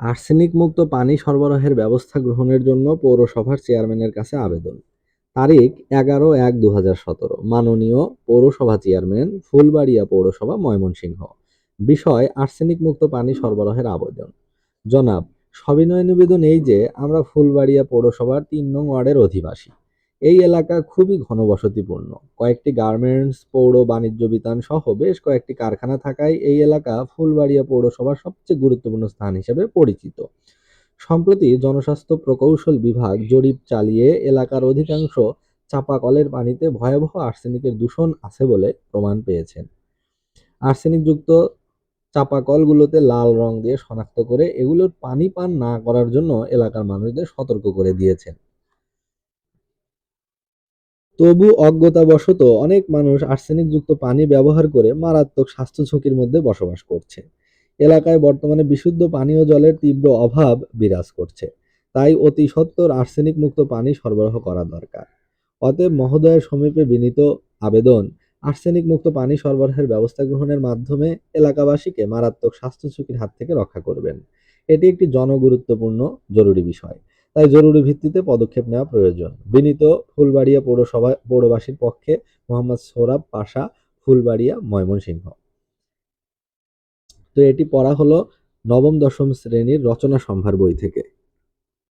Arsenic মুক্ত পানি সরবরাহের ব্যবস্থা গ্রহণের জন্য পৌরসভার চেয়ারম্যানের কাছে আবেদন। তারিখ এগারো এক দু হাজার সতেরো। মাননীয় পৌরসভা চেয়ারম্যান, ফুলবাড়িয়া পৌরসভা, ময়মনসিংহ। বিষয় আর্সেনিক মুক্ত পানি সরবরাহের আবেদন। জনাব, সবিনয় নিবেদন এই যে, আমরা ফুলবাড়িয়া পৌরসভার তিন নং ওয়ার্ডের অধিবাসী। এই এলাকা খুবই ঘনবসতিপূর্ণ। কয়েকটি গার্মেন্টস, পৌর বাণিজ্য বিতান সহ বেশ কয়েকটি কারখানা থাকায় এই এলাকা ফুলবাড়িয়া পৌরসভার সবচেয়ে গুরুত্বপূর্ণ স্থান হিসেবে পরিচিত। সম্প্রতি জনস্বাস্থ্য প্রকৌশল বিভাগ জরিপ চালিয়ে এলাকার অধিকাংশ চাপা কলের পানিতে ভয়াবহ আর্সেনিকের দূষণ আছে বলে প্রমাণ পেয়েছেন। আর্সেনিকযুক্ত চাপাকলগুলোতে লাল রং দিয়ে শনাক্ত করে এগুলোর পানি পান না করার জন্য এলাকার মানুষদের সতর্ক করে দিয়েছেন। তবু অজ্ঞতাবশত অনেক মানুষ আর্সেনিকযুক্ত পানি ব্যবহার করে মারাত্মক স্বাস্থ্য ঝুঁকির মধ্যে বসবাস করছে। এলাকায় বর্তমানে বিশুদ্ধ পানীয় জলের তীব্র অভাব বিরাজ করছে। তাই অতি সত্বর আর্সেনিক মুক্ত পানি সরবরাহ করা দরকার। অতএব মহোদয়ের সমীপে বিনীত আবেদন আর্সেনিক মুক্ত পানি সরবরাহের ব্যবস্থা গ্রহণের মাধ্যমে এলাকাবাসীকে মারাত্মক স্বাস্থ্য ঝুঁকির হাত থেকে রক্ষা করবেন। এটি একটি জনগুরুত্বপূর্ণ, জরুরি বিষয়। তাই জরুরি ভিত্তিতে পদক্ষেপ নেওয়া প্রয়োজন। বিনীত ফুলবাড়িয়া পৌরসভা, পৌরবাসীর পক্ষে মোহাম্মদ সৌরভ পাশা, ফুলবাড়িয়া, ময়মনসিংহ। তো এটি পড়া হলো নবম দশম শ্রেণির রচনা সম্ভার বই থেকে।